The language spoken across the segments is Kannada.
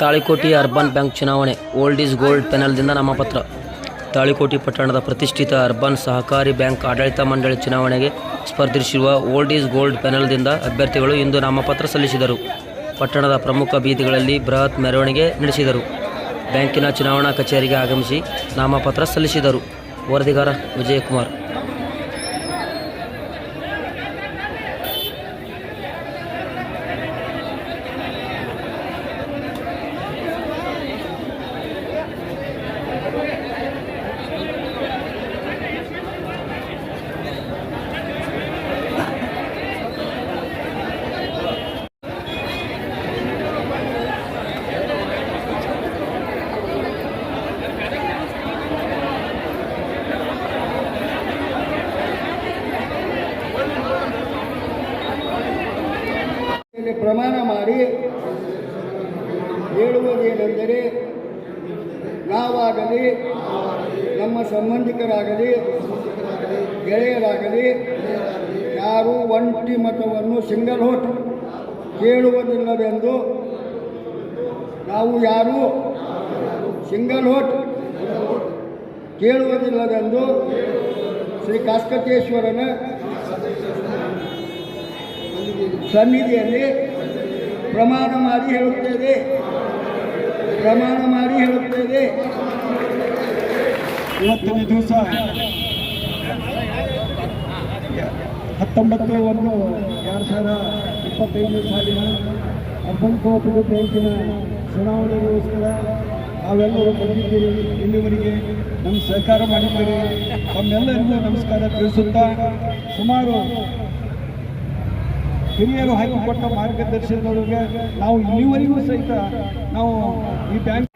ತಾಳಿಕೋಟಿ ಅರ್ಬನ್ ಬ್ಯಾಂಕ್ ಚುನಾವಣೆ, ಓಲ್ಡ್ ಈಸ್ ಗೋಲ್ಡ್ ಪೆನಲ್ದಿಂದ ನಾಮಪತ್ರ. ತಾಳಿಕೋಟಿ ಪಟ್ಟಣದ ಪ್ರತಿಷ್ಠಿತ ಅರ್ಬನ್ ಸಹಕಾರಿ ಬ್ಯಾಂಕ್ ಆಡಳಿತ ಮಂಡಳಿ ಚುನಾವಣೆಗೆ ಸ್ಪರ್ಧಿಸಿರುವ ಓಲ್ಡ್ ಈಸ್ ಗೋಲ್ಡ್ ಪೆನಲ್ದಿಂದ ಅಭ್ಯರ್ಥಿಗಳು ಇಂದು ನಾಮಪತ್ರ ಸಲ್ಲಿಸಿದರು. ಪಟ್ಟಣದ ಪ್ರಮುಖ ಬೀದಿಗಳಲ್ಲಿ ಬೃಹತ್ ಮೆರವಣಿಗೆ ನಡೆಸಿದರು. ಬ್ಯಾಂಕಿನ ಚುನಾವಣಾ ಕಚೇರಿಗೆ ಆಗಮಿಸಿ ನಾಮಪತ್ರ ಸಲ್ಲಿಸಿದರು. ವರದಿಗಾರ ವಿಜಯಕುಮಾರ್. ಪ್ರಮಾಣ ಮಾಡಿ ಹೇಳುವುದೇನೆಂದರೆ ನಾವಾಗಲಿ, ನಮ್ಮ ಸಂಬಂಧಿಕರಾಗಲಿ, ಗೆಳೆಯರಾಗಲಿ, ಯಾರೂ ಒಂಟಿ ಮತವನ್ನು ಸಿಂಗಲ್ ಹೋಟ್ ಕೇಳುವುದಿಲ್ಲವೆಂದು ನಾವು ಯಾರೂ ಸಿಂಗಲ್ ಹೋಟ್ ಕೇಳುವುದಿಲ್ಲವೆಂದು ಶ್ರೀ ಕಾಸ್ಕಟೇಶ್ವರನ ಸನ್ನಿಧಿಯಲ್ಲಿ ಪ್ರಮಾಣ ಮಾಡಿ ಹೇಳುತ್ತೇವೆ. ಪ್ರಮಾಣ ಮಾಡಿ ಹೇಳುತ್ತೇವೆ. ಇವತ್ತಿನ ದಿವಸ. ಹತ್ತೊಂಬತ್ತು ಒಂದು ಎರಡು ಸಾವಿರ ಇಪ್ಪತ್ತೈದು ಸಾಲಿನ ಅರ್ಬನ್ ಕೋಆಪರೇಟಿವ್ ಬ್ಯಾಂಕಿನ ಚುನಾವಣೆಗೋಸ್ಕರ ನಾವೆಲ್ಲರೂ ಬಂದಿದ್ದೀರಿ. ಇಲ್ಲಿವರೆಗೆ ನಮ್ಮ ಸಹಕಾರ ಮಾಡಿದ್ದೀರಿ. ತಮ್ಮೆಲ್ಲರಿಗೂ ನಮಸ್ಕಾರ ತಿಳಿಸುತ್ತಾ ಸುಮಾರು ಹಿರಿಯರು ಹಾಕಿಕೊಟ್ಟ ಮಾರ್ಗದರ್ಶನದೊಳಗೆ ನಾವು ಇಲ್ಲಿವರೆಗೂ ಸಹಿತ ನಾವು ಈ ಬ್ಯಾಂಕ್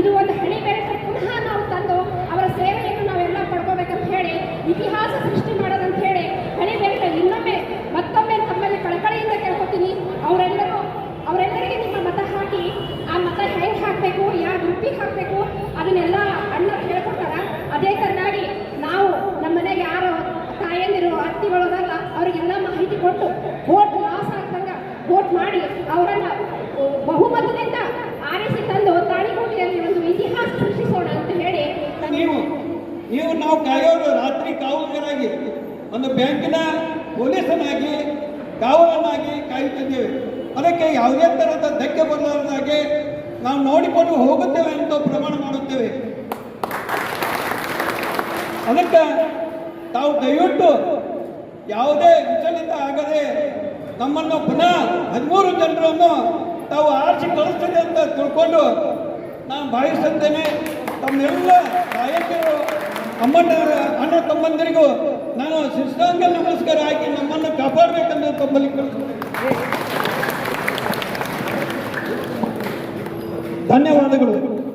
ಇದು ಒಂದು ಹಣಿ ಬೇರೆ ಪುನಃ ನಾವು ತಂದು ಅವರ ಸೇವೆಯನ್ನು ನಾವೆಲ್ಲ ಪಡ್ಕೋಬೇಕಂತ ಹೇಳಿ, ಇತಿಹಾಸ ಸೃಷ್ಟಿ ಮಾಡೋದಂತ ಹೇಳಿ ಹಣಿ ಬೇರೆ ಇನ್ನೊಮ್ಮೆ ಮತ್ತೊಮ್ಮೆ ತಮ್ಮಲ್ಲಿ ಕಳಕಳಿಯಿಂದ ಕೇಳ್ಕೊತೀನಿ. ಅವರೆಲ್ಲರೂ ಅವರೆಲ್ಲರಿಗೆ ನಿಮ್ಮ ಮತ ಹಾಕಿ ಆ ಮತ ಹೇಗೆ ಹಾಕಬೇಕು ಯಾವ ರುಪ್ಪಿಗೆ ಹಾಕಬೇಕು, ಅದನ್ನೆಲ್ಲ ವೋಟ್ ಮಾಡಿ ಅವರನ್ನ ಬಹುಮತದಿಂದ ಆರಿಸಿ ತಂದು ತಾಳಿಕೋಟೆಯಲ್ಲಿ ಒಂದು ಇತಿಹಾಸ ಸೃಷ್ಟಿಸೋಣ ಅಂತ ಹೇಳಿ ನೀವು ನೀವು ನಾವು ಕಾಯೋರು ರಾತ್ರಿ ಕಾವಲುಗಾರಾಗಿ, ಒಂದು ಬ್ಯಾಂಕಿನ ಪೊಲೀಸನಾಗಿ ಕಾವಲನಾಗಿ ಕಾಯುತ್ತಿದ್ದೇವೆ. ಅದಕ್ಕೆ ಯಾವುದೇ ತರಹದ ಧಕ್ಕೆ ಬರಲಾರದಾಗೆ ನಾವು ನೋಡಿಕೊಂಡು ಹೋಗುತ್ತೇವೆ ಅಂತ ಪ್ರಮಾಣ ಮಾಡುತ್ತೇವೆ. ಅದಕ್ಕೆ ತಾವು ದಯವಿಟ್ಟು ಯಾವುದೇ ವಿಚಲಿತ ಆಗದೆ ನಮ್ಮನ್ನು ಪುನಃ ಹದಿಮೂರು ಜನರನ್ನು ತಾವು ಆರಿಸಿ ಕಳಿಸ್ತದೆ ಅಂತ ತಿಳ್ಕೊಂಡು ನಾನು ಭಾವಿಸುತ್ತೇನೆ, ತಮ್ಮೆಲ್ಲ ನಾಯಕರು ಅಮ್ಮನವರ ಅಣ್ಣ ತಮ್ಮಂದಿರಿಗೂ ನಾನು ಶಿಷ್ಟಾಂಗ ನಮಸ್ಕಾರ ಹಾಕಿ ನಮ್ಮನ್ನು ಕಾಪಾಡಬೇಕಂತ ತಮ್ಮಲ್ಲಿ ಕಳಿಸ್ತೇನೆ ಧನ್ಯವಾದಗಳು.